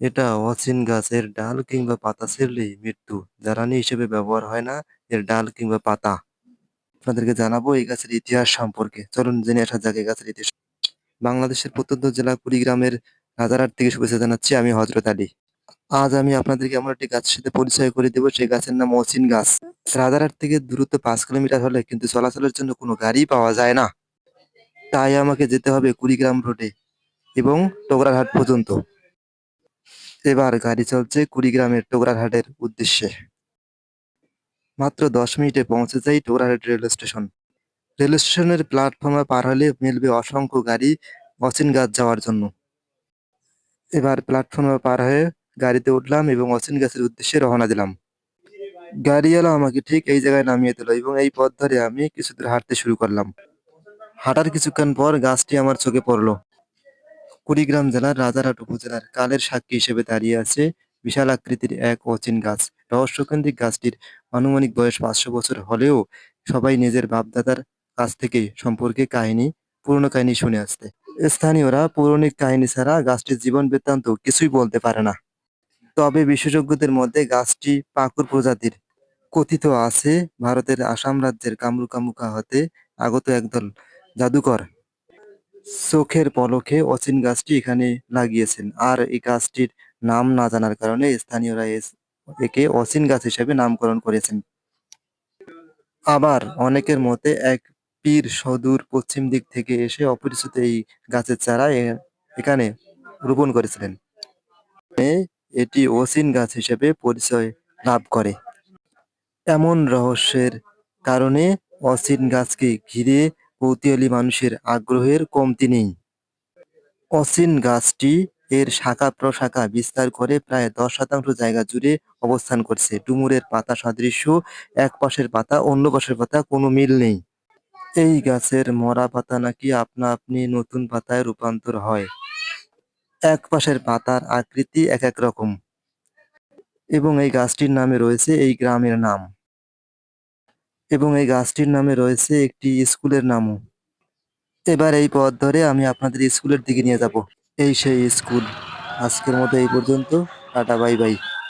এটা অচিন গাছ। এর ডাল কিংবা পাতা ছিঁড়লেই মৃত্যু। জ্বালানি হিসেবে ব্যবহার হয় না এর ডাল কিংবা পাতা। আপনাদেরকে জানাব এই গাছের ইতিহাস সম্পর্কে। চলুন জেনে আসা যাক এই গাছের ইতিহাস। বাংলাদেশের প্রত্যন্ত জেলা কুড়িগ্রামের রাজারহাট থেকে শুভেচ্ছা জানাচ্ছি, আমি হজরত আলী। আজ আমি আপনাদেরকে এমন একটি গাছের সাথে পরিচয় করে দেবো, সেই গাছের নাম অচিন গাছ। রাজারহাট থেকে দূরত্ব পাঁচ কিলোমিটার হলে কিন্তু চলাচলের জন্য কোনো গাড়ি পাওয়া যায় না। তাই আমাকে যেতে হবে কুড়িগ্রাম রোডে এবং টোগরারহাট পর্যন্ত। এবার গাড়ি চলছে কুড়িগ্রামের টোগরারহাটের উদ্দেশ্যে। মাত্র ১০ মিনিটে পৌঁছে যায় টোগরারহাট রেলওয়ে স্টেশন। রেল স্টেশনের প্ল্যাটফর্ম পার হলে মিলবে অসংখ্য গাড়ি অচিন গাছ যাওয়ার জন্য। এবার প্ল্যাটফর্ম পার হয়ে গাড়িতে উঠলাম এবং অচিন গাছের উদ্দেশ্যে রওনা দিলাম। গাড়িওয়ালা আমাকে ঠিক এই জায়গায় নামিয়ে দিল এবং এই পথ ধরে আমি কিছু দূর হাঁটতে শুরু করলাম। হাঁটার কিছুক্ষণ পর গাছটি আমার চোখে পড়ল। কুড়িগ্রাম জেলার রাজারহাট উপজেলার কালের সাক্ষী হিসেবে দাঁড়িয়ে আছে বিশাল আকৃতির এক অচিন গাছ। রহস্যকেন্দ্রিক গাছটির আনুমানিক বয়স ৫০০ বছর হলেও সবাই নিজের বাপ-দাদার কাছ থেকে সম্পর্কে কাহিনী, পুরনো কাহিনী শুনে আসছে। স্থানীয়রা পৌরাণিক কাহিনী ছাড়া গাছটির জীবন বৃত্তান্ত কিছুই বলতে পারে না। তবে বিশেষজ্ঞদের মধ্যে গাছটি পাকুড় প্রজাতির। কথিত আছে ভারতের আসাম রাজ্যের কামরূপ-কামুকা হতে আগত একদল জাদুকর চোখের পলকে অচিন গাছটি এখানে লাগিয়েছেন। আর এই গাছটির নাম না জানার কারণে স্থানীয়রা একে অচিন গাছ হিসেবে নামকরণ করেছেন। আবার অনেকের মতে এক পীর সদূর পশ্চিম দিক থেকে এসে অপরিচিত এই গাছের চারা এখানে রোপণ করেছিলেন। এটি অচিন গাছ হিসেবে পরিচয় লাভ করে। এমন রহস্যের কারণে অচিন গাছকে ঘিরে কৌতূহলী মানুষের আগ্রহের কমতি নেই। অচিন গাছটি এর শাখা-প্রশাখা বিস্তার করে প্রায় ১০ শতাংশ জায়গা জুড়ে অবস্থান করছে। ডুমুরের পাতা সাদৃশ্য, এক পাশের পাতা অন্য পাশের পাতা কোনো মিল নেই। এই গাছের মরা পাতা নাকি আপনা-আপনি নতুন পাতায় রূপান্তর হয়। এক পাশের পাতার আকৃতি এক এক রকম এবং এই গাছটির নামে রয়েছে এই গ্রামের নাম এবং এই গাছটির নামে রয়েছে একটি স্কুলের নামও। এবার এই পথ ধরে আমি আপনাদের স্কুলের দিকে নিয়ে যাব। এই সেই স্কুল। আজকের মতো এই পর্যন্ত। Tata, bye bye.